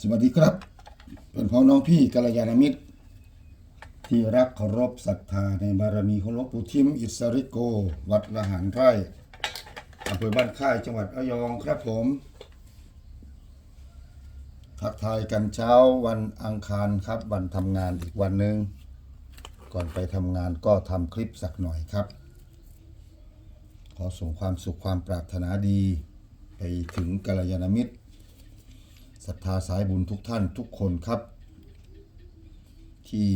สวัสดีครับเป็นพ่อน้องพี่กัลยาณมิตร ที่รักเคารพศรัทธาในบารมีของหลวงปู่ทิมอิสริโก วัดละหารไร่อำเภอบ้านค่ายจังหวัดระยองครับผมทักทายกันเช้าวันอังคารครับ วันทำงานอีกวันหนึ่งก่อนไปทำงานก็ทำคลิปสักหน่อยครับ ขอส่งความสุขความปรารถนาดี ไปถึงกัลยาณมิตร ศรัทธาสายบุญทุกท่านทุกคนครับ ที่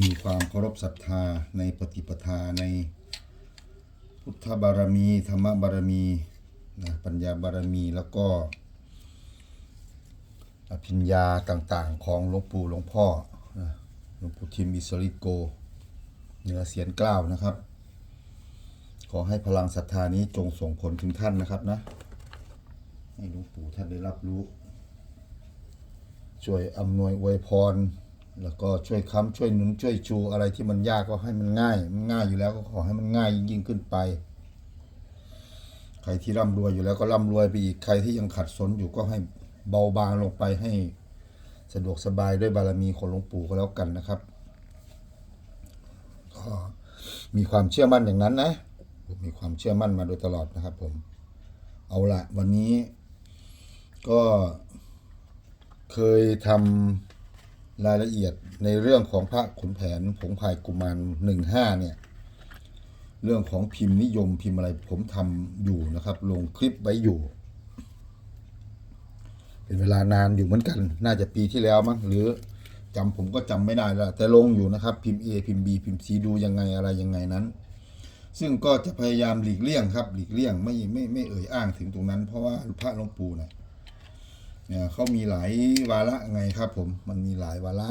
มีความเคารพศรัทธาในปฏิปทาในพุทธบารมี ธรรมบารมีนะปัญญาบารมีแล้วก็อภิญญาต่างๆ ของหลวงปู่หลวงพ่อหลวงปู่ทิมอิสริโกเหนือเสียนกล้าวนะครับ ขอให้พลังศรัทธานี้จงส่งผลถึงท่านนะครับนะให้หลวงปู่ท่านได้รับรู้ ช่วยอำนวยอวยพร แล้วก็ช่วยค้ำช่วยหนุนช่วยชูอะไรที่มันยากก็ให้มันง่าย มันง่ายอยู่แล้วก็ขอให้มันง่ายยิ่งขึ้นไป ใครที่ร่ำรวยอยู่แล้วก็ร่ำรวยไปอีกใครที่ยังขัดสนอยู่ก็ให้เบาบางลงไปให้สะดวกสบายด้วยบารมีของหลวงปู่ก็แล้วกันนะครับก็มีความเชื่อมั่นอย่างนั้นนะผมมีความเชื่อมั่นมาโดยตลอดนะครับผม เอาละวันนี้ก็ เคยทำรายละเอียดในเรื่องของพระขุนแผนผงพายกุมารหนึ่งห้าเนี่ยเรื่องของพิมพ์นิยมพิมพ์อะไรผมทำอยู่นะครับ ลงคลิปไว้อยู่ เป็นเวลานานอยู่เหมือนกัน น่าจะปีที่แล้วมั้งหรือจำผมก็จำไม่ได้แล้วแต่ลงอยู่นะครับ พิมพ์ A พิมพ์ B พิมพ์ C ดูยังไงอะไรยังไงนั้น ซึ่งก็จะพยายามหลีกเลี่ยงครับ หลีกเลี่ยงไม่ไม่ไม่เอ่ยอ้างถึงตรงนั้น เพราะว่าพระหลวงปู่เนี่ย เนี่ยเขามีหลายวาระไงครับผมมันมีหลายวาระ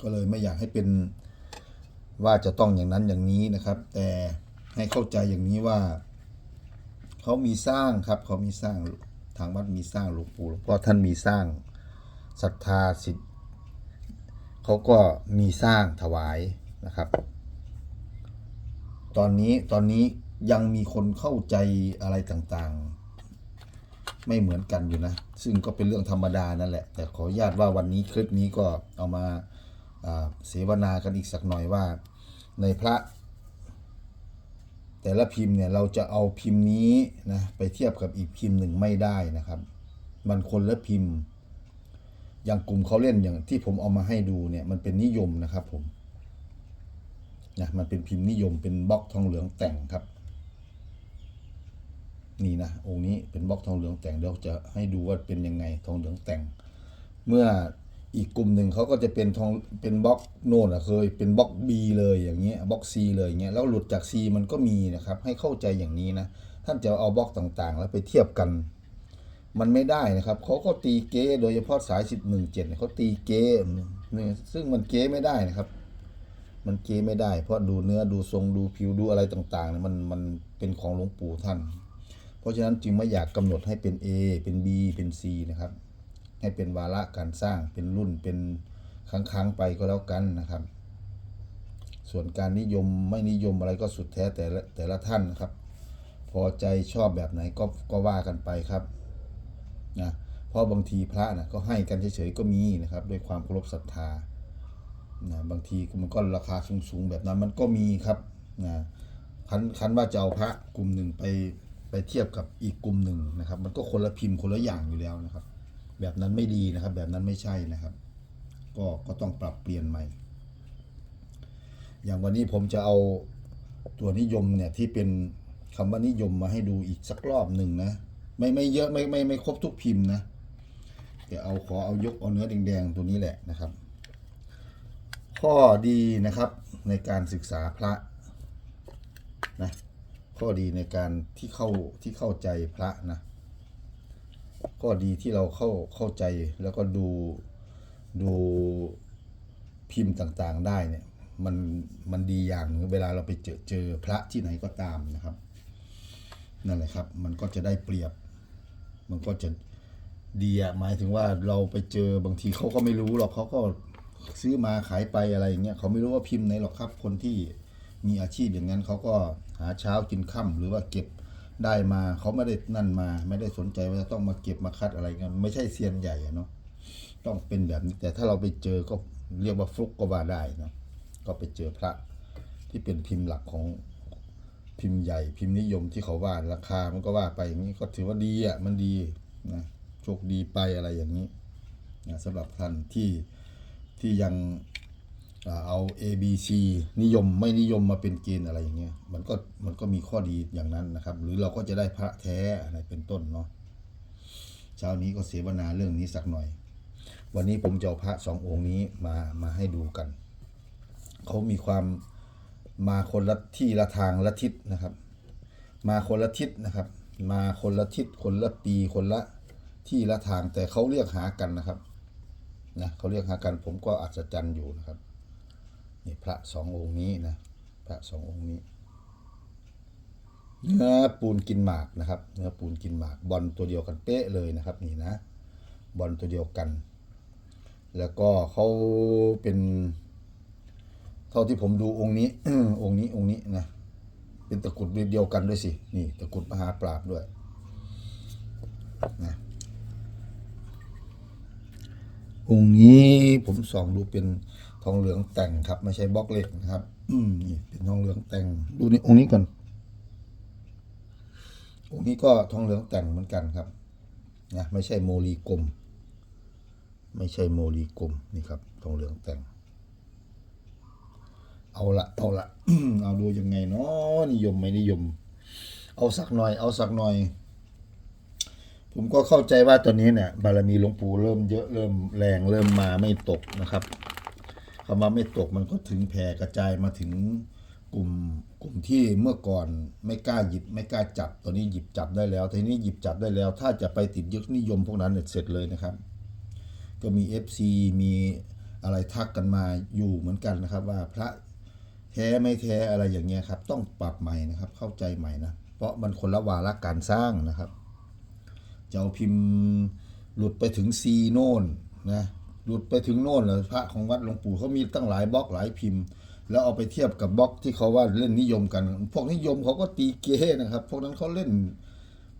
ก็เลยไม่อยากให้เป็นว่าจะต้องอย่างนั้นอย่างนี้นะครับ แต่ให้เข้าใจอย่างนี้ว่าเขามีสร้างครับเขามีสร้างทางวัดมีสร้างหลวงปู่หลวงพ่อท่านมีสร้างศรัทธาสิทธิ์เขาก็มีสร้างถวายนะครับ ตอนนี้ตอนนี้ยังมีคนเข้าใจอะไรต่างๆ ไม่เหมือนกันอยู่นะ ซึ่งก็เป็นเรื่องธรรมดานั่นแหละ แต่ขออนุญาตว่าวันนี้คลิปนี้ก็เอามาเสวนากันอีกสักหน่อยว่า ในพระ แต่ละพิมพ์เนี่ยเราจะเอาพิมพ์นี้นะไปเทียบกับอีกพิมพ์หนึ่งไม่ได้นะครับ มันคนละพิมพ์ อย่างกลุ่มเขาเล่นอย่างที่ผมเอามาให้ดูเนี่ยมันเป็นนิยมนะครับผมนะมันเป็นพิมพ์นิยมเป็นบล็อกทองเหลืองแต่งครับ นี่นะองค์นี้เป็นบล็อกทองเหลืองแต่งเดี๋ยวจะให้ดูว่าเป็นยังไงทองเหลืองแต่ง เมื่ออีกกลุ่มหนึ่งเขาก็จะเป็นทองเป็นบล็อกโน่นอะเคยเป็นบล็อก B เลยอย่างเงี้ยบล็อก C เลยอย่างเงี้ยแล้วหลุดจาก C มันก็มีนะครับ ให้เข้าใจอย่างนี้นะท่านจะเอาบล็อกต่างๆ แล้วไปเทียบกัน มันไม่ได้นะครับเขาก็ตีเก๊โดยเฉพาะสายสิบหนึ่งเจ็ดเขาตีเก๊เนี่ยซึ่งมันเก๊ไม่ได้นะครับ มันเก๊ไม่ได้ เพราะดูเนื้อดูทรงดูผิวดูอะไรต่างๆเนี่ยมันมันเป็นของหลวงปู่ท่าน เพราะฉะนั้นจึงไม่อยากกำหนดให้เป็น A เป็น B เป็น C นะครับ ให้เป็นวาระการสร้างเป็นรุ่นเป็นครั้งๆไปก็แล้วกันนะครับ ส่วนการนิยมไม่นิยมอะไรก็สุดแท้แต่ละแต่ละท่านนะครับ พอใจชอบแบบไหนก็ก็ว่ากันไปครับนะเพราะบางทีพระนะก็ให้กันเฉยๆก็มีนะครับ ด้วยความเคารพศรัทธานะบางทีมันก็ราคาสูงๆแบบนั้นมันก็มีครับนะคันคันว่าจะเอาพระกลุ่มหนึ่งไป ไปเทียบกับอีกกลุ่มหนึ่งนะครับ มันก็คนละพิมพ์คนละอย่างอยู่แล้วนะครับ แบบนั้นไม่ดีนะครับ แบบนั้นไม่ใช่นะครับ ก็ก็ต้องปรับเปลี่ยนใหม่ อย่างวันนี้ผมจะเอาตัวนิยมเนี่ยที่เป็นคำว่านิยมมาให้ดูอีกสักรอบหนึ่งนะ ไม่ไม่เยอะไม่ไม่ไม่ครบทุกพิมพ์นะแต่เอาขอเอายกเอาเนื้อแดงๆตัวนี้แหละนะครับ ข้อดีนะครับในการศึกษาพระนะ ข้อดีในการที่เข้าที่เข้าใจพระนะข้อดีที่เราเข้าเข้าใจแล้วก็ดูดูพิมพ์ต่างๆได้เนี่ยมันมันดีอย่างเวลาเราไปเจอเจอพระที่ไหนก็ตามนะครับนั่นแหละครับ มันก็จะได้เปรียบ มันก็จะดีอะหมายถึงว่าเราไปเจอบางทีเขาก็ไม่รู้หรอกเขาก็ซื้อมาขายไปอะไรอย่างเงี้ยเขาไม่รู้ว่าพิมพ์ไหนหรอกครับ คนที่ มีอาชีพอย่างนั้นเขาก็หาเช้ากินค่ำหรือว่าเก็บได้มาเขาไม่ได้นั่นมา ไม่ได้สนใจว่าจะต้องมาเก็บมาคัดอะไรกันไม่ใช่เซียนใหญ่เนาะต้องเป็นแบบนี้แต่ถ้าเราไปเจอก็เรียกว่าฟลุกก็ว่าได้เนอะก็ไปเจอพระที่เป็นพิมพ์หลักของพิมพ์ใหญ่ พิมพ์นิยมที่เขาว่าราคามันก็ว่าไปอย่างนี้ก็ถือว่าดีอะมันดีนะโชคดีไปอะไรอย่างนี้นะสำหรับท่านที่ที่ยัง เอา A B C นิยมไม่นิยมมาเป็นเกณฑ์อะไรอย่างเงี้ยมันก็มันก็มีข้อดีอย่างนั้นนะครับ หรือเราก็จะได้พระแท้อะไรเป็นต้นเนาะเช้านี้ก็เสวนาเรื่องนี้สักหน่อย วันนี้ผมจะเอาพระสององค์นี้มามาให้ดูกันเขามีความมาคนละที่ละทางละทิศนะครับ มาคนละทิศนะครับ มาคนละทิศคนละปีคนละที่ละทางแต่เขาเรียกหากันนะครับนะเขาเรียกหากันผมก็อัศจรรย์อยู่นะครับ นี่พระสององค์นี้นะพระสององค์นี้ เนื้อปูนกินหมากนะครับ เนื้อปูนกินหมากบอลตัวเดียวกันเป๊ะเลยนะครับนี่นะบอลตัวเดียวกัน แล้วก็เขาเป็นเท่าที่ผมดูองค์นี้องค์นี้องค์นี้นะเป็นตะกรุดเดียวกันด้วยสินี่ตะกรุดมหาปราบด้วยนะองค์นี้ผมส่องดูเป็น ทองเหลืองแต่งครับ ไม่ใช่บล็อกเหล็กนะครับ อืมนี่เป็นทองเหลืองแต่ง ดูนี่องค์นี้ก่อนองค์นี้ก็ทองเหลืองแต่งเหมือนกันครับนะไม่ใช่โมลีกลม ไม่ใช่โมลีกลมนี่ครับทองเหลืองแต่ง เอาละเอาละเอาดูยังไงเนาะนิยมไม่นิยม เอาสักหน่อย เอาสักหน่อย ผมก็เข้าใจว่าตอนนี้เนี่ยบารมีหลวงปู่เริ่มเยอะเริ่มแรงเริ่มมาไม่ตกนะครับ คำว่าไม่ตกมันก็ถึงแผ่กระจายมาถึงกลุ่มกลุ่มที่เมื่อก่อนไม่กล้าหยิบไม่กล้าจับตอนนี้หยิบจับได้แล้วทีนี้หยิบจับได้แล้ว ถ้าจะไปติดยึดนิยมพวกนั้นเนี่ยเสร็จเลยนะครับ ก็มี FC มีอะไรทักกันมาอยู่เหมือนกันนะครับ ว่าพระแท้ไม่แท้อะไรอย่างเงี้ยครับ ต้องปรับใหม่นะครับ เข้าใจใหม่นะเพราะมันคนละวาระการสร้างนะครับจะเอาพิมพ์หลุดไปถึงซีโน่นนะ หลุดไปถึงโน่นเลยพระของวัดหลวงปู่เขามีตั้งหลายบล็อกหลายพิมพ์ แล้วเอาไปเทียบกับบล็อกที่เขาว่าเล่นนิยมกัน พวกนิยมเขาก็ตีเก้นะครับ พวกนั้นเขาเล่น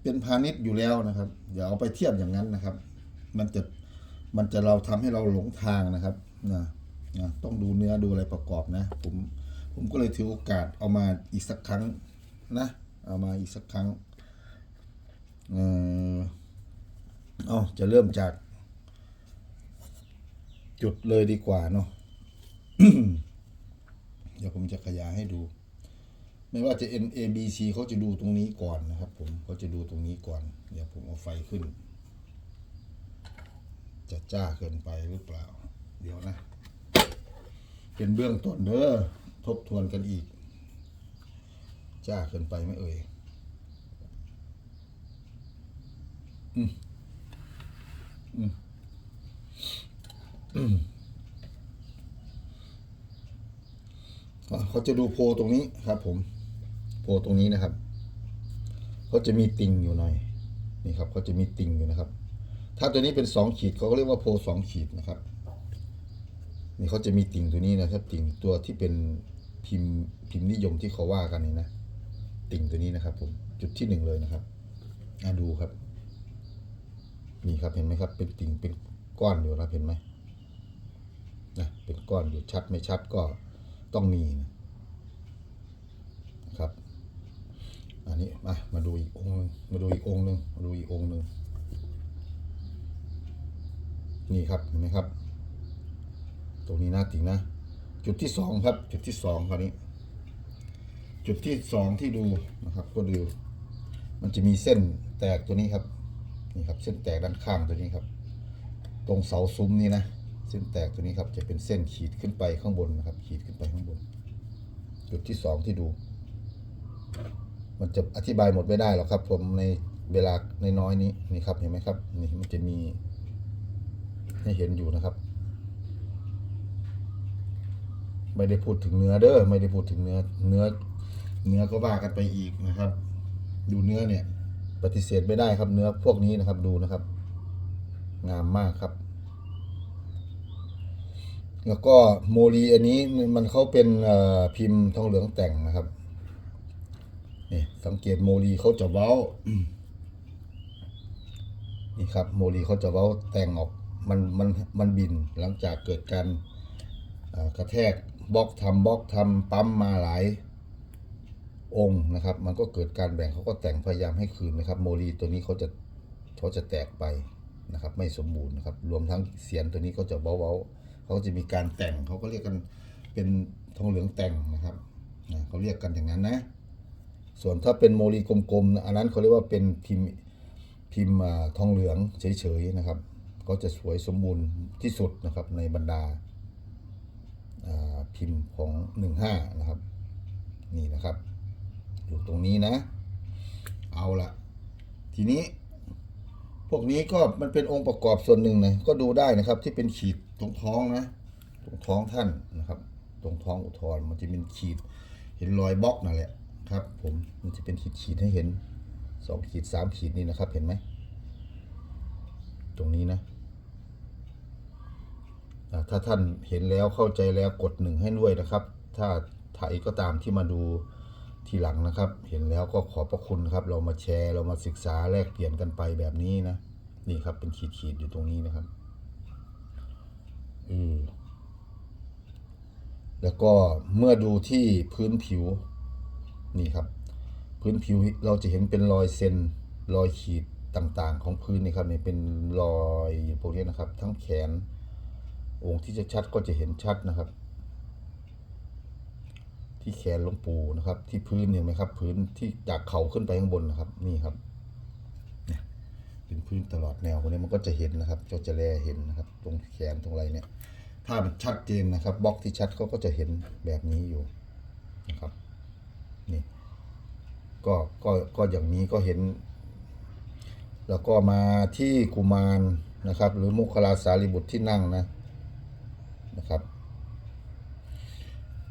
เป็นพาณิชย์อยู่แล้วนะครับ อย่าเอาไปเทียบอย่างนั้นนะครับ มันจะมันจะเราทำให้เราหลงทางนะครับนะนะต้องดูเนื้อดูอะไรประกอบนะ ผมผมก็เลยถือโอกาสเอามาอีกสักครั้งนะ เอามาอีกสักครั้งเออเอาจะเริ่มจาก จุดเลยดีกว่าเนาะเดี๋ยวผมจะขยายให้ดู ไม่ว่าจะ N A B C เขาจะดูตรงนี้ก่อนนะครับ ผมเขาจะดูตรงนี้ก่อน เดี๋ยวผมเอาไฟขึ้น จะจ้าเกินไปหรือเปล่า เดี๋ยวนะ เป็นเบื้องต้นเด้อทบทวนกันอีก จ้าเกินไปไหมเอ่ยอะ เขาจะดูโพตรงนี้ครับ ผม โพตรงนี้นะครับเขาจะมีติ่งอยู่หน่อย นี่ครับเขาจะมีติ่งอยู่นะครับ ถ้าตัวนี้เป็นสองขีดเขาก็เรียกว่าโพสองขีดนะครับ นี่เขาจะมีติ่งตัวนี้นะครับ ติ่งตัวที่เป็นพิมพ์พิมพ์นิยมที่เขาว่ากันนี่นะติ่งตัวนี้นะครับ ผมจุดที่หนึ่งเลยนะครับอะดูครับ นี่ครับเห็นไหมครับ เป็นติ่งเป็นก้อนอยู่นะครับเห็นไหม นะเป็นก้อนอยู่ชัดไม่ชัดก็ต้องมีนะครับอันนี้มามาดูอีกองหนึ่งมาดูอีกองหนึ่งมาดูอีกองหนึ่งนี่ครับเห็นไหมครับ ตรงนี้น้าติ่งนะ จุดที่สองครับ จุดที่สองคราวนี้ จุดที่สองที่ดูนะครับ ก็ดู มันจะมีเส้นแตกตัวนี้ครับนี่ครับ เส้นแตกด้านข้างตัวนี้ครับ ตรงเสาซุ้มนี่นะ เส้นแตกตัวนี้ครับจะเป็นเส้นขีดขึ้นไปข้างบนนะครับ ขีดขึ้นไปข้างบน จุดที่สองที่ดู มันจะอธิบายหมดไม่ได้หรอกครับ ผมในเวลาในน้อยนี้นี่ครับเห็นไหมครับ นี่มันจะมีให้เห็นอยู่นะครับ ไม่ได้พูดถึงเนื้อเด้อไม่ได้พูดถึงเนื้อเนื้อ เนื้อก็ว่ากันไปอีกนะครับ ดูเนื้อเนี่ย ปฏิเสธไม่ได้ครับเนื้อพวกนี้นะครับดูนะครับ งามมากครับ แล้วก็โมลีอันนี้มันเขาเป็นพิมพ์ทองเหลืองแต่งนะครับนี่สังเกตโมลีเขาจะเว้า นี่ครับ โมลีเขาจะเว้าแต่งออกมันมันมันบินหลังจากเกิดการกระแทกบล็อกทำบล็อกทำปั๊มมาหลายองค์นะครับ มันก็เกิดการแบ่งเขาก็แต่งพยายามให้คืนนะครับ โมลีตัวนี้เขาจะเขาจะแตกไปนะครับ ไม่สมบูรณ์นะครับ รวมทั้งเสียนตัวนี้ก็จะเว้าๆ เขาจะมีการแต่งเขาก็เรียกกันเป็นทองเหลืองแต่งนะครับนะเขาเรียกกันอย่างนั้นนะ ส่วนถ้าเป็นโมลีกลมๆอันนั้นเขาเรียกว่าเป็นพิมพ์พิมพ์ทองเหลืองเฉยๆนะครับ ก็จะสวยสมบูรณ์ที่สุดนะครับในบรรดาอ่าพิมพ์ของ 15 นะครับ นี่นะครับ อยู่ตรงนี้นะ เอาละทีนี้ พวกนี้ก็มันเป็นองค์ประกอบส่วนหนึ่งนะก็ดูได้นะครับที่เป็นขีด ตรงท้องนะ ตรงท้องท่านนะครับ ตรงท้องอุทธรมันจะเป็นขีด เห็นรอยบล็อกนั่นแหละครับ ผมมันจะเป็นขีดขีดให้เห็นสองขีดสามขีดนี่นะครับ เห็นไหมตรงนี้นะถ้าท่านเห็นแล้วเข้าใจแล้วกดหนึ่งให้ด้วยนะครับ ถ้าไถก็ตามที่มาดูทีหลังนะครับ เห็นแล้วก็ขอบพระคุณครับ เรามาแชร์เรามาศึกษาแลกเปลี่ยนกันไปแบบนี้นะ นี่ครับเป็นขีดขีดอยู่ตรงนี้นะครับ แล้วก็เมื่อดูที่พื้นผิว นี่ครับ พื้นผิวเราจะเห็นเป็นรอยเซนรอยขีดต่างๆ ของพื้นนี่ครับนี่เป็นรอยพวกนี้นะครับ ทั้งแขน องค์ที่จะชัดก็จะเห็นชัดนะครับ ที่แขนหลวงปู่นะครับ ที่พื้นเห็นไหมครับ พื้นที่จากเข่าขึ้นไปข้างบนนะครับ นี่ครับ เป็นพื้นตลอดแนวพวกนี้มันก็จะเห็นนะครับก็จะแลเห็นนะครับ ตรงแขนตรงอะไรเนี่ย ถ้ามันชัดเจนนะครับบล็อกที่ชัดเขาก็จะเห็นแบบนี้อยู่นะครับนี่ก็ก็ก็อย่างนี้ก็เห็น แล้วก็มาที่กุมารนะครับ หรือมุคลาสารีบุตรที่นั่งนะนะครับ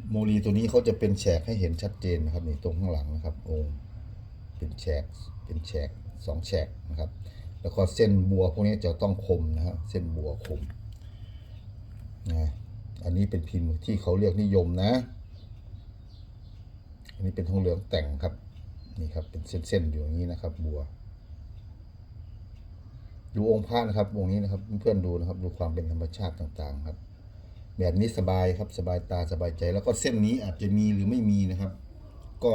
โมลีตัวนี้เขาจะเป็นแฉกให้เห็นชัดเจนนะครับนี่ตรงข้างหลังนะครับองค์เป็นแฉกเป็นแฉกสองแฉกนะครับ แล้วก็เส้นบัวพวกนี้จะต้องคมนะครับเส้นบัวคมนะอันนี้เป็นพิมพ์ที่เขาเรียกนิยมนะ อันนี้เป็นทองเหลืองแต่งครับนี่ครับเป็นเส้นๆอยู่อย่างนี้นะครับ บัว ดูองค์พระนะครับองค์นี้นะครับเพื่อนๆดูนะครับ ดูความเป็นธรรมชาติต่างๆครับ แบบนี้สบายครับสบายตาสบายใจ แล้วก็เส้นนี้อาจจะมีหรือไม่มีนะครับ ก็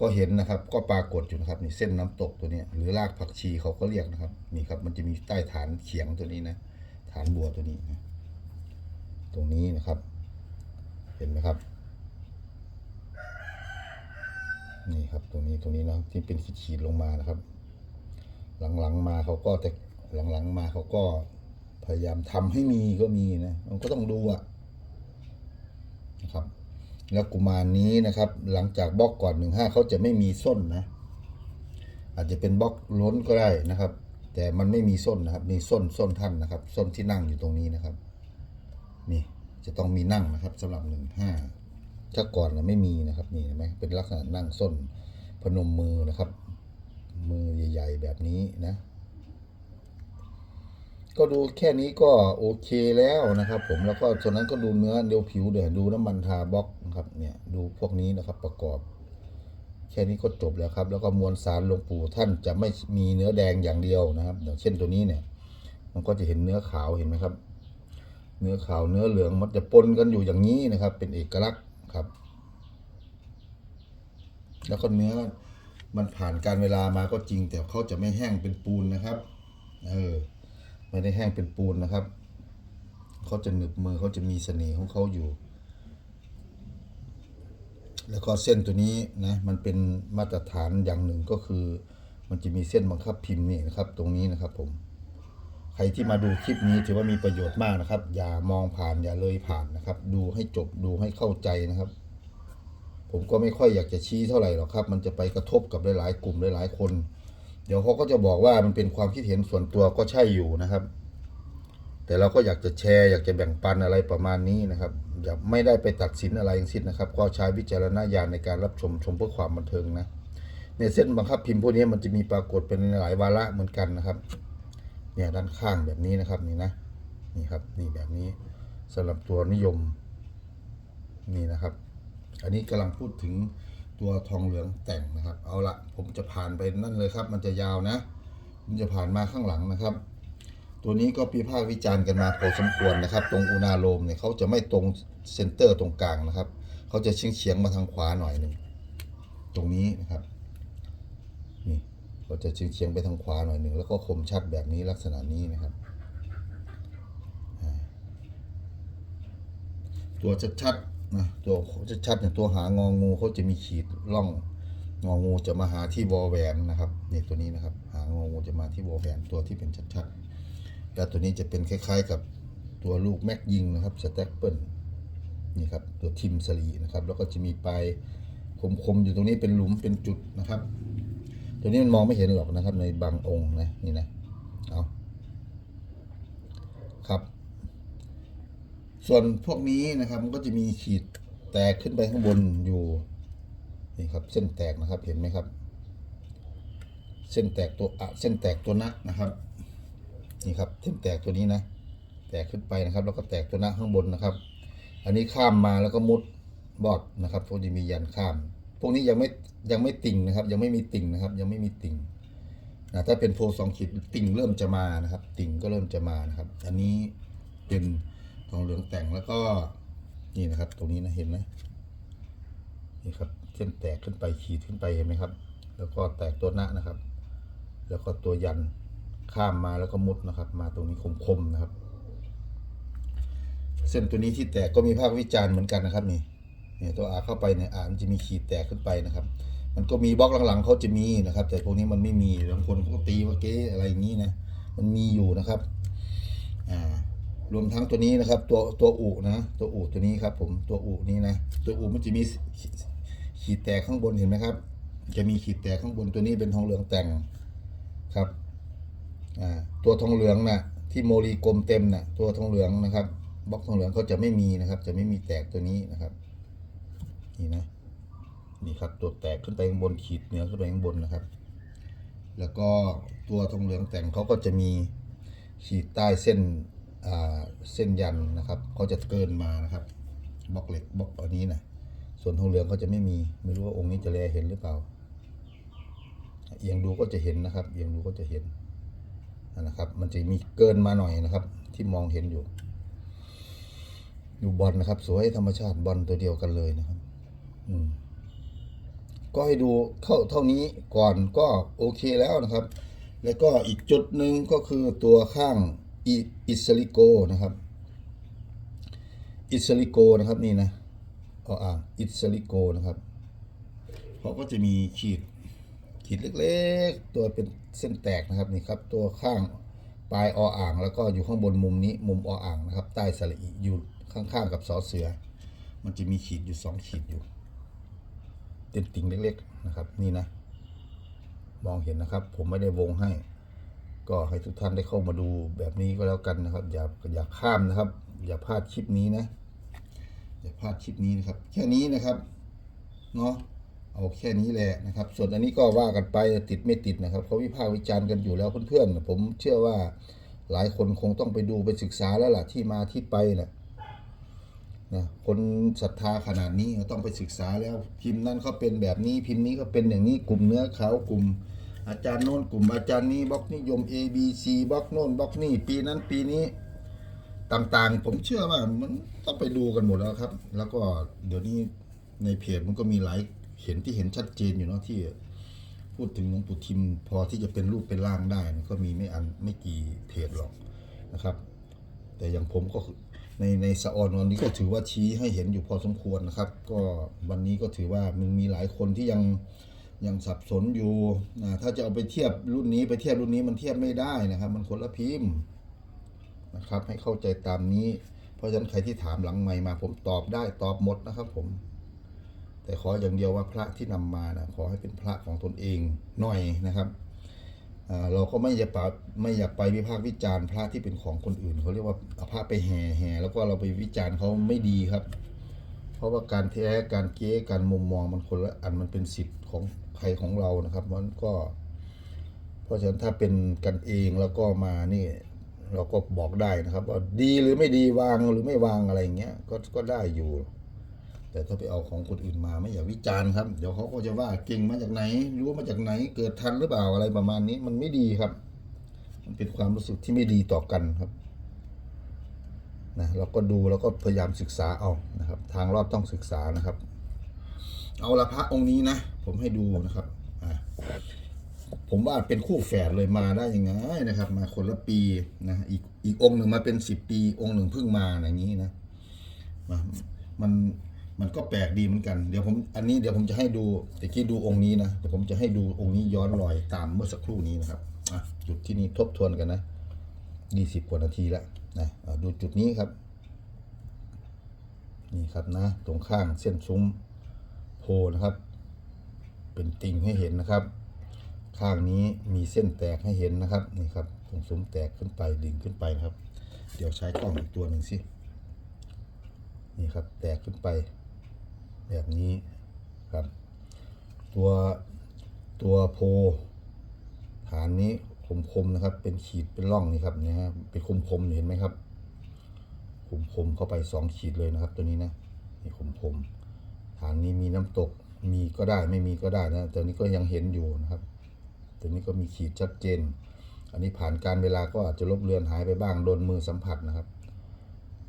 ก็เห็นนะครับ ก็ปรากฏอยู่นะครับนี่เส้นน้ำตกตัวนี้หรือรากผักชีเขาก็เรียกนะครับนี่ครับ มันจะมีใต้ฐานเขียงตัวนี้นะ ฐานบัวตัวนี้นะตรงนี้นะครับ เห็นไหมครับ นี่ครับตรงนี้ตรงนี้นะที่เป็นขีดๆลงมานะครับ หลังๆมาเขาก็แต่หลังๆมาเขาก็พยายามทำให้มีก็มีนะ มันก็ต้องดูอะนะครับ แล้วกุมารนี้นะครับ หลังจากบล็อกก่อนหนึ่งห้าเขาจะไม่มีส้นนะ อาจจะเป็นบล็อกล้นก็ได้นะครับ แต่มันไม่มีส้นนะครับมีส้นส้นท่านนะครับ ส้นที่นั่งอยู่ตรงนี้นะครับ นี่จะต้องมีนั่งนะครับสำหรับหนึ่งห้าถ้าก่อนนะไม่มีนะครับนี่เห็นไหมเป็นลักษณะนั่งส้นพนมมือนะครับ มือใหญ่ ๆ แบบนี้นะ ก็ดูแค่นี้ก็โอเคแล้วนะครับ ผมแล้วก็ส่วนนั้นก็ดูเนื้อเดียวผิวเดี๋ยวดูน้ำมันทาบล็อกนะครับเนี่ยดูพวกนี้นะครับประกอบ แค่นี้ก็จบแล้วครับ แล้วก็มวลสารหลวงปู่ท่านจะไม่มีเนื้อแดงอย่างเดียวนะครับอย่างเช่นตัวนี้เนี่ย มันก็จะเห็นเนื้อขาวเห็นไหมครับ เนื้อขาวเนื้อเหลืองมันจะปนกันอยู่อย่างนี้นะครับ เป็นเอกลักษณ์ครับ แล้วก็เนื้อมันผ่านการเวลามาก็จริง แต่เขาจะไม่แห้งเป็นปูนนะครับ เออ ไม่ได้แห้งเป็นปูนนะครับเขาจะหนึบมือเขาจะมีเสน่ห์ของเขาอยู่ แล้วก็เส้นตัวนี้นะมันเป็นมาตรฐานอย่างหนึ่งก็คือ มันจะมีเส้นบังคับพิมพ์นี่นะครับ ตรงนี้นะครับผมใครที่มาดูคลิปนี้ถือว่ามีประโยชน์มากนะครับ อย่ามองผ่านอย่าเลยผ่านนะครับ ดูให้จบดูให้เข้าใจนะครับ ผมก็ไม่ค่อยอยากจะชี้เท่าไหร่หรอกครับ มันจะไปกระทบกับหลายๆกลุ่มหลายๆคน เดี๋ยวเขาก็จะบอกว่ามันเป็นความคิดเห็นส่วนตัวก็ใช่อยู่นะครับ แต่เราก็อยากจะแชร์ อยากจะแบ่งปันอะไรประมาณนี้นะครับอย่าไม่ได้ไปตัดสินอะไรทั้งสิ้นนะครับ ก็ใช้วิจารณญาณในการรับชมชมเพื่อความบันเทิงนะในเส้นบังคับพิมพ์พวกนี้มันจะมีปรากฏเป็นหลายวาระเหมือนกันนะครับ เนี่ยด้านข้างแบบนี้นะครับนี่นะนี่ครับนี่แบบนี้สำหรับตัวนิยมนี่นะครับ อันนี้กำลังพูดถึง ตัวทองเหลืองแต่งนะครับ เอาละผมจะผ่านไปนั่นเลยครับ มันจะยาวนะผมจะผ่านมาข้างหลังนะครับ ตัวนี้ก็พิพากวิจารณ์กันมาพอสมควรนะครับ ตรงอุณาโลมเนี่ยเขาจะไม่ตรงเซนเตอร์ตรงกลางนะครับเขาจะเฉียงเฉียงมาทางขวาหน่อยหนึ่งตรงนี้นะครับนี่เขาจะเฉียงเฉียงไปทางขวาหน่อยหนึ่งแล้วก็คมชัดแบบนี้ลักษณะนี้นะครับตัวชัดๆ นะตัวชัดๆเนี่ยตัวหางองูเขาจะมีขีดล่องงองูจะมาหาที่วอแหวนนะครับนี่ตัวนี้นะครับ หางองูจะมาที่วอแหวนตัวที่เป็นชัดๆแล้วตัวนี้จะเป็นคล้ายๆกับตัวลูกแม็กยิงนะครับสแต็กเปิลนี่ครับตัวทิมสลีนะครับ แล้วก็จะมีปลายคมๆอยู่ตรงนี้เป็นหลุมเป็นจุดนะครับ ตัวนี้มันมองไม่เห็นหรอกนะครับในบางองค์นะนี่นะเอาครับ ส่วนพวกนี้นะครับมันก็จะมีขีดแตกขึ้นไปข้างบนอยู่นี่ครับเส้นแตกนะครับเห็นไหมครับ เส้นแตกตัวอะเส้นแตกตัวนะนะครับนี่ครับเส้นแตกตัวนี้นะ แตกขึ้นไปนะครับ แล้วก็แตกตัวน้าข้างบนนะครับ อันนี้ข้ามมาแล้วก็มุดบอดนะครับพวกจะมียันข้าม พวกนี้ยังไม่ยังไม่ติ่งนะครับ ยังไม่มีติ่งนะครับ ยังไม่มีติ่งนะถ้าเป็นโพสองขีดติ่งเริ่มจะมานะครับ ติ่งก็เริ่มจะมานะครับ อันนี้เป็น ทองเหลืองแต่งแล้วก็นี่นะครับ ตรงนี้นะเห็นไหมนี่ครับเส้นแตกขึ้นไปขีดขึ้นไปเห็นไหมครับ แล้วก็แตกตัวหน้านะครับ แล้วก็ตัวยันข้ามมาแล้วก็มุดนะครับ มาตรงนี้คมๆนะครับ เส้นตัวนี้ที่แตกก็มีภาควิจารณ์เหมือนกันนะครับนี่เนี่ยตัวอาเข้าไปเนี่ยอามันจะมีขีดแตกขึ้นไปนะครับ มันก็มีบล็อกหลังๆเขาจะมีนะครับ แต่พวกนี้มันไม่มีบางคนเขาก็ตีว่าเก๊อะไรอย่างนี้นะมันมีอยู่นะครับ อ่า รวมทั้งตัวนี้นะครับ ตัวตัวอุนะ ตัวอุตัวนี้ครับ ผมตัวอุนี้นะ ตัวอุมันจะมีขีดแตกข้างบนเห็นไหมครับ จะมีขีดแตกข้างบนตัวนี้เป็นทองเหลืองแต่งครับอ่าตัวทองเหลืองนะ่ะที่โมลีกลมเต็มนะ่ะตัวทองเหลืองนะครับบล็อกทองเหลืองเขาจะไม่มีนะครับ จะไม่มีแตกตัวนี้นะครับนี่นะนี่ครับตัวแตกขึ้นไปข้างบนขีดเหนือขึ้นไปข้างบนนะครับ แล้วก็ตัวทองเหลืองแต่งเขาก็จะมีขีดใต้เส้น เส้นยันนะครับเขาจะเกินมานะครับบล็อกเหล็กบล็อกอันนี้นะส่วนทองเหลืองเขาจะไม่มีไม่รู้ว่าองค์นี้จะแลเห็นหรือเปล่าเอียงดูก็จะเห็นนะครับเอียงดูก็จะเห็นนะครับ มันจะมีเกินมาหน่อยนะครับ ที่มองเห็นอยู่อยู่บอลนะครับ สวยธรรมชาติบอลตัวเดียวกันเลยนะครับ อืมก็ให้ดูเข้าเท่านี้ก่อนก็โอเคแล้วนะครับ แล้วก็อีกจุดหนึ่งก็คือตัวข้าง อิสลิโกนะครับ อิสลิโกนะครับนี่นะเออ่างอิสลิโกนะครับเขาก็จะมีขีดขีดเล็กๆ ตัวเป็นเส้นแตกนะครับนี่ครับ ตัวข้างปลายออ่าง แล้วก็อยู่ข้างบนมุมนี้มุมออ่างนะครับ ใต้สระอีอยู่ข้างๆกับสอเสือ มันจะมีขีดอยู่สองขีดอยู่เป็นติ่งเล็ก ๆ นะครับ นี่นะ มองเห็นนะครับ ผมไม่ได้วงให้ ก็ให้ทุกท่านได้เข้ามาดูแบบนี้ก็แล้วกันนะครับ อย่าอย่าข้ามนะครับ อย่าพลาดคลิปนี้นะอย่าพลาดคลิปนี้นะครับ แค่นี้นะครับเนาะเอาแค่นี้แหละนะครับ ส่วนอันนี้ก็ว่ากันไปติดไม่ติดนะครับเขาวิพากษ์วิจารณ์กันอยู่แล้วเพื่อนๆผมเชื่อว่าหลายคนคงต้องไปดูไปศึกษาแล้วล่ะที่มาที่ไปนะนะคนศรัทธาขนาดนี้ต้องไปศึกษาแล้วพิมพ์นั้นเขาเป็นแบบนี้พิมพ์นี้ก็เป็นอย่างนี้กลุ่มเนื้อขาวกลุ่ม อาจารย์โน้นกลุ่มอาจารย์นี้บล็อกนิยม A B C บล็อกโน้นบล็อกนี่ปีนั้นปีนี้ต่างๆ ผมเชื่อว่ามันต้องไปดูกันหมดแล้วครับ แล้วก็เดี๋ยวนี้ในเพจมันก็มีหลายเห็นที่เห็นชัดเจนอยู่เนาะที่ พูดถึงหลวงปู่ทิมพอที่จะเป็นรูปเป็นร่างได้นก็มีไม่อันไม่กี่เพจหรอกนะครับ แต่อย่างผมก็คือในในสะออนวันนี้ก็ถือว่าชี้ให้เห็นอยู่พอสมควรนะครับ ก็วันนี้ก็ถือว่ามันมีหลายคนที่ยัง ยังสับสนอยู่นะถ้าจะเอาไปเทียบรุ่นนี้ไปเทียบรุ่นนี้มันเทียบไม่ได้นะครับ มันคนละพิมพ์นะครับ ให้เข้าใจตามนี้ เพราะฉะนั้นใครที่ถามหลังไม่มาผมตอบได้ตอบหมดนะครับผม แต่ขออย่างเดียวว่าพระที่นำมานะขอให้เป็นพระของตนเองหน่อยนะครับอ่าเราก็ไม่อยากปไม่อยากไปวิพากษ์วิจารณ์พระที่เป็นของคนอื่นเขาเรียกว่าเอาพระไปแห่แห่แล้วก็เราไปวิจารณ์เขาไม่ดีครับ เพราะว่าการแท้การเก๊การมุมมองมันคนละอันมันเป็นสิทธิ์ของ ใครของเรานะครับมันก็ เพราะฉะนั้นถ้าเป็นกันเองแล้วก็มานี่ เราก็บอกได้นะครับ ว่าดีหรือไม่ดีวางหรือไม่วางอะไรอย่างเงี้ยก็ก็ได้อยู่ แต่ถ้าไปเอาของคนอื่นมาไม่อย่าวิจารณ์ครับ เดี๋ยวเขาก็จะว่าเก่งมาจากไหน รู้มาจากไหน เกิดทันหรือเปล่าอะไรประมาณนี้มันไม่ดีครับ มันเป็นความรู้สึกที่ไม่ดีต่อกันครับนะเราก็ดูแล้วก็พยายามศึกษาเอานะครับ ทางรอบต้องศึกษานะครับ เอาละพระองค์นี้นะ ผมให้ดูนะครับผมว่าเป็นคู่แฝดเลยมาได้ยังไงนะครับ มาคนละปีนะอีกอีกองหนึ่งมาเป็นสิบปี องค์หนึ่งเพิ่งมาอย่างนี้นะม,มันมันก็แปลกดีเหมือนกัน เดี๋ยวผมอันนี้เดี๋ยวผมจะให้ดูแต่กี้ดูองค์นี้นะเดี๋ยวผมจะให้ดูองค์นี้ย้อนรอยตามเมื่อสักครู่นี้นะครับอะจุดที่นี่ทบทวนกันนะยี่สิบกว่านาทีแล้วนะดูจุดนี้ครับ นี่ครับนะ ตรงข้างเส้นซุ้ม นะครับ เป็นติ่งให้เห็นนะครับ ข้างนี้มีเส้นแตกให้เห็นนะครับนี่ครับตรงซุ้มแตกขึ้นไปดิ่งขึ้นไปนะครับ เดี๋ยวใช้กล้องอีกตัวหนึ่งสินี่ครับแตกขึ้นไป แบบนี้ครับ ตัวตัวโพฐานนี้คมๆนะครับ เป็นขีดเป็นร่องนี่ครับนะฮะเป็นคมๆเห็นไหมครับคมๆเข้าไปสองขีดเลยนะครับ ตัวนี้นะนี่คมๆ ฐานนี้มีน้ำตกมีก็ได้ไม่มีก็ได้นะแตัวนี้ก็ยังเห็นอยู่นะครับตัวนี้ก็มีขีดชัดเจน อันนี้ผ่านการเวลาก็อาจจะลบเลือนหายไปบ้างโดนมือสัมผัสนะครับ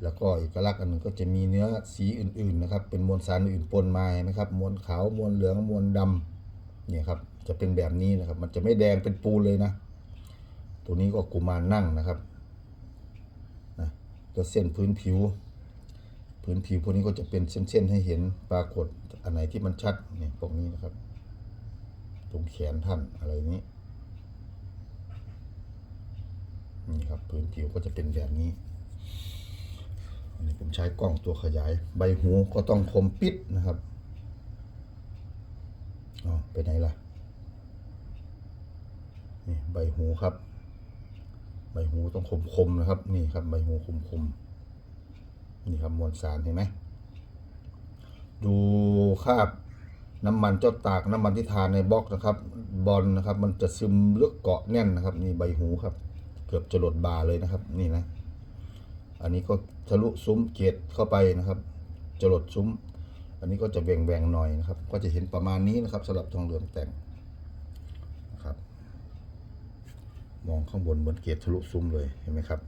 แล้วก็เอกลักษณ์อันหนึ่งก็จะมีเนื้อสีอื่นๆนะครับ เป็นมวลสารอื่นปนมาเห็นะครับ มวลขาวมวลเหลืองมวลดำเนี่ยครับจะเป็นแบบนี้นะครับ มันจะไม่แดงเป็นปูนเลยนะ ตัวนี้ก็กุมารนั่งนะครับนะตัวเส้นพื้นผิว พื้นผิวพวกนี้ก็จะเป็นเส้นๆให้เห็นปรากฏอันไหนที่มันชัดเนี่ยพวกนี้นะครับ ตรงแขนท่านอะไรนี้นี่ครับพื้นผิวก็จะเป็นแบบนี้อันนี้ผมใช้กล้องตัวขยาย ใบหูก็ต้องคมปิดนะครับอ๋อไปไหนล่ะนี่ใบหูครับ ใบหูต้องคมๆนะครับ นี่ครับ ใบหูคมๆ นี่ครับมวลสารเห็นไหมดูคราบน้ำมันเจ้าตากน้ำมันที่ทานในบล็อกนะครับ บอลนะครับ มันจะซึมลึกเกาะแน่นนะครับ นี่ใบหูครับ เกือบจะหลดบาเลยนะครับ นี่นะ อันนี้ก็ทะลุซุ้มเกตเข้าไปนะครับจะหลดซุ้ม อันนี้ก็จะแหว่งแหวงหน่อยนะครับ ก็จะเห็นประมาณนี้นะครับสำหรับทองเหลืองแต่งนะครับ มองข้างบนเหมือนเกตทะลุซุ้มเลยเห็นไหมครับ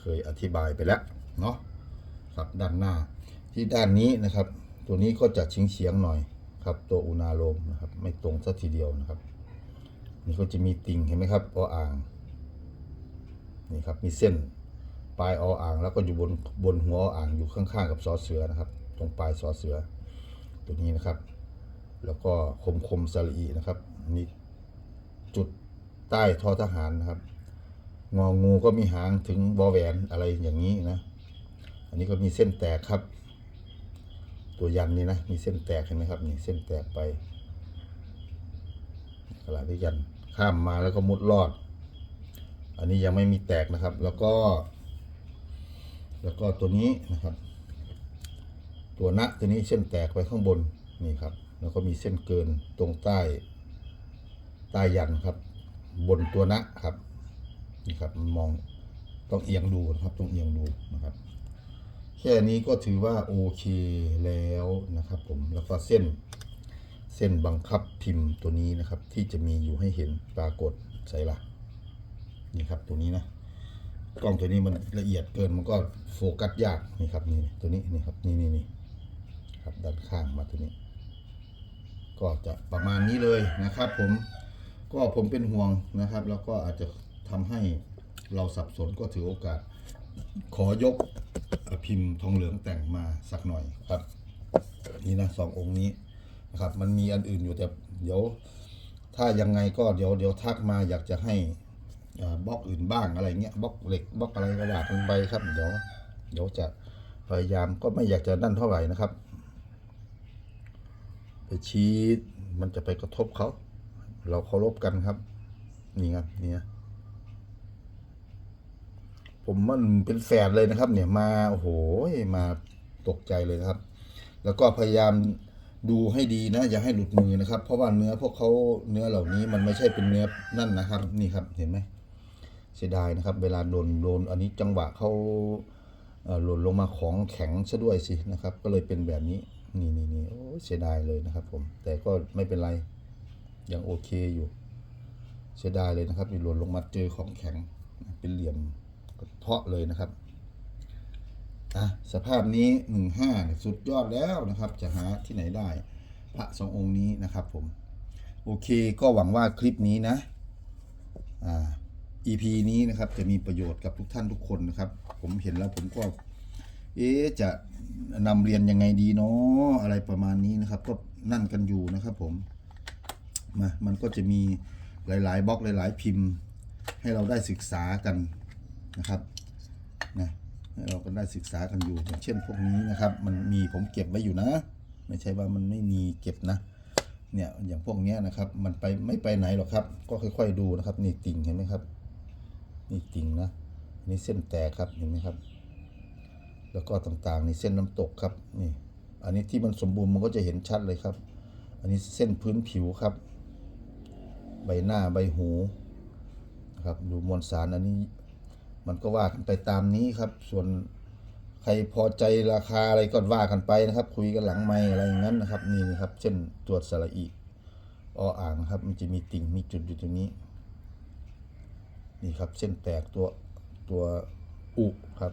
เคยอธิบายไปแล้ว เนาะครับด้านหน้า ที่ด้านนี้นะครับ ตัวนี้ก็จะเฉียงเฉียงหน่อยครับตัวอุณาโลมนะครับ ไม่ตรงสักทีเดียวนะครับ นี่ก็จะมีติ่งเห็นไหมครับออ่างนี่ครับมีเส้นปลายออ่าง แล้วก็อยู่บนบนหัวออ่างอยู่ข้างๆกับซอเสือนะครับ ตรงปลายซอเสือ ตัวนี้นะครับ แล้วก็คมคมสลีนะครับมีจุดใต้ทอทหารนะครับ งองูก็มีหางถึงวอแหวนอะไรอย่างนี้นะ อันนี้ก็มีเส้นแตกครับ ตัวยันนี่นะมีเส้นแตกเห็นไหมครับนี่เส้นแตกไปกระดาษยันข้ามมาแล้วก็มุดรอด อันนี้ยังไม่มีแตกนะครับ แล้วก็ แล้วก็ตัวนี้นะครับ ตัวนะตัวนี้เส้นแตกไปข้างบนนี่ครับ แล้วก็มีเส้นเกินตรงใต้ใต้ยันครับ บนตัวนะครับนี่ครับมันมองต้องเอียงดูนะครับต้องเอียงดูนะครับ ค่นี้ก็ถือว่าโอเคแล้วนะครับผมแล้วก็เส้นเส้นบังคับพิมพ์ตัวนี้นะครับ ที่จะมีอยู่ให้เห็นปรากฏใส่ละนี่ครับตัวนี้นะกล้องตัวนี้มันละเอียดเกินมันก็โฟกัสยากนี่ครับนี่ตัวนี้นี่ครับนี่นี่นี่ครับด้านข้างมาตัวนี้ ก็จะประมาณนี้เลยนะครับ ผมก็ผมเป็นห่วงนะครับ แล้วก็อาจจะทำให้เราสับสนก็ถือโอกาส ขอยก พิมพ์ทองเหลืองแต่งมาสักหน่อยครับ นี่นะสององค์นี้นะครับ มันมีอันอื่นอยู่แต่เดี๋ยว ถ้ายังไงก็เดี๋ยวเดี๋ยวทักมาอยากจะให้อ่าบล็อกอื่นบ้างอะไรเงี้ยบล็อกเหล็กบล็อกอะไรกระดาษลงไปครับ เดี๋ยวเดี๋ยวจะพยายามก็ไม่อยากจะนั่นเท่าไหร่นะครับ ไปชี้มันจะไปกระทบเขา เราเคารพกันครับ นี่ครับนี่ ผมมันเป็นแฝดเลยนะครับ เนี่ยมาโอ้โหมาตกใจเลยนะครับ แล้วก็พยายามดูให้ดีนะ อย่าให้หลุดมือนะครับ เพราะว่าเนื้อพวกเขาเนื้อเหล่านี้มันไม่ใช่เป็นเนื้อนั่นนะครับ นี่ครับเห็นไหมเสียดายนะครับ เวลาโดนโดนอันนี้จังหวะเขาเอ่อหล่นลงมาของแข็งซะด้วยสินะครับ ก็เลยเป็นแบบนี้นี่นี่นี่โอ้เสียดายเลยนะครับ ผม แต่ก็ไม่เป็นไรยังโอเคอยู่ เสียดายเลยนะครับนี่หล่นลงมาเจอของแข็งเป็นเหลี่ยม เทาะเลยนะครับอะสภาพนี้หนึ่งห้าสุดยอดแล้วนะครับ จะหาที่ไหนได้ พระสององค์นี้นะครับผม โอเคก็หวังว่าคลิปนี้นะอ่า EP นี้นะครับจะมีประโยชน์กับทุกท่านทุกคนนะครับ ผมเห็นแล้วผมก็ เอ๊จะนำเรียนยังไงดีเนาะอะไรประมาณนี้นะครับ ก็นั่นกันอยู่นะครับผมมามันก็จะมีหลาย ๆบล็อกหลาย ๆ พิมพ์ ให้เราได้ศึกษากัน นะครับนะเราก็ได้ศึกษากันอยู่อย่างเช่นพวกนี้นะครับ มันมีผมเก็บไว้อยู่นะ ไม่ใช่ว่ามันไม่มีเก็บนะเนี่ยอย่างพวกนี้นะครับ มันไปไม่ไปไหนหรอกครับ ก็ค่อย ๆ ดูนะครับ นี่ติ่งเห็นไหมครับ นี่ติ่งนะนี่เส้นแตกครับเห็นไหมครับ แล้วก็ต่างๆนี่เส้นน้ำตกครับนี่ อันนี้ที่มันสมบูรณ์มันก็จะเห็นชัดเลยครับ อันนี้เส้นพื้นผิวครับ ใบหน้าใบหูนะครับดูมวลสารอันนี้ มันก็ว่ากันไปตามนี้ครับ ส่วนใครพอใจราคาอะไรก็ว่ากันไปนะครับ คุยกันหลังไม่อะไรอย่างนั้นนะครับ นี่นะครับ เช่นตรวจสระอีออ่างครับ มันจะมีติ่งมีจุดอยู่ตรงนี้ นี่ครับเส้นแตกตัวตัวอุครับ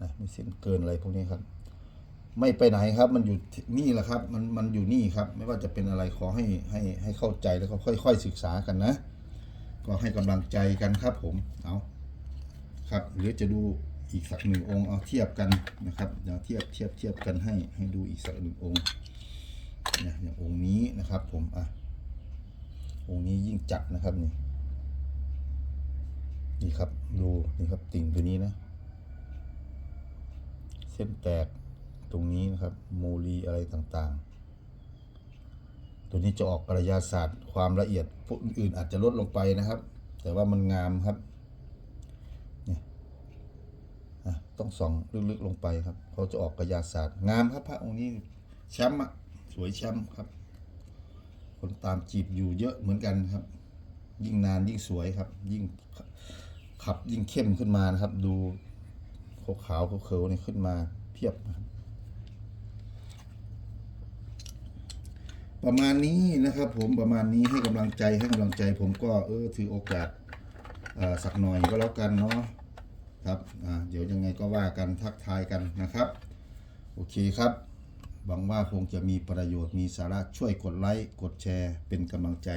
นะมีเส้นเกินอะไรพวกนี้ครับ ไม่ไปไหนครับ มันอยู่นี่แหละครับ มันมันอยู่นี่ครับ ไม่ว่าจะเป็นอะไรขอให้ให้ให้เข้าใจแล้วก็ค่อย ๆ ศึกษากันนะ ก็ให้กำลังใจกันครับผมเอาครับหรือจะดูอีกสักหนึ่งองค์เอาเทียบกันนะครับเดี๋ยวเทียบเทียบเทียบกันให้ให้ดูอีกสักหนึ่งองค์เนี่ยอย่างองค์นี้นะครับ ผมอะองค์นี้ยิ่งจัดนะครับนี่นี่ครับดูนี่ครับติ่งตัวนี้นะเส้นแตกตรงนี้นะครับโมลีอะไรต่างๆ ตัวนี้จะออกกระยาศาสตร์ ความละเอียดพวกอื่นๆอาจจะลดลงไปนะครับ แต่ว่ามันงามครับนี่ต้องส่องลึกๆลงไปครับ เขาจะออกกระยาศาสตร์ งามครับพระองค์นี้แชมป์สวยแชมป์ครับ คนตามจีบอยู่เยอะเหมือนกันครับ ยิ่งนานยิ่งสวยครับ ยิ่งขับยิ่งเข้มขึ้นมานะครับ ดูขาวๆเขียวๆนี่ขึ้นมาเพียบครับ ประมาณนี้นะครับผมประมาณนี้ให้กำลังใจให้กำลังใจผมก็เออถือโอกาสสักหน่อยก็แล้วกันเนาะครับอ่าเดี๋ยวยังไงก็ว่ากันทักทายกันนะครับ โอเคครับหวังว่าคงจะมีประโยชน์มีสาระช่วยกดไลค์กดแชร์ เป็นกำลังใจ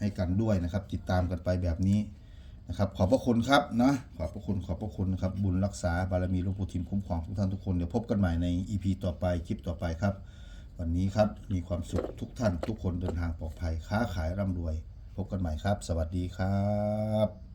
ให้กันด้วยนะครับ ติดตามกันไปแบบนี้นะครับ ขอบพระคุณครับนะขอบพระคุณขอบพระคุณนะครับบุญรักษาบารมีหลวงปู่ทิมคุ้มครองทุกท่านทุกคนเดี๋ยวพบกันใหม่ใน EP ต่อไปคลิปต่อไปครับ วันนี้ครับมีความสุขทุกท่านทุกคนเดินทางปลอดภัยค้าขายร่ำรวย พบกันใหม่ครับ สวัสดีครับ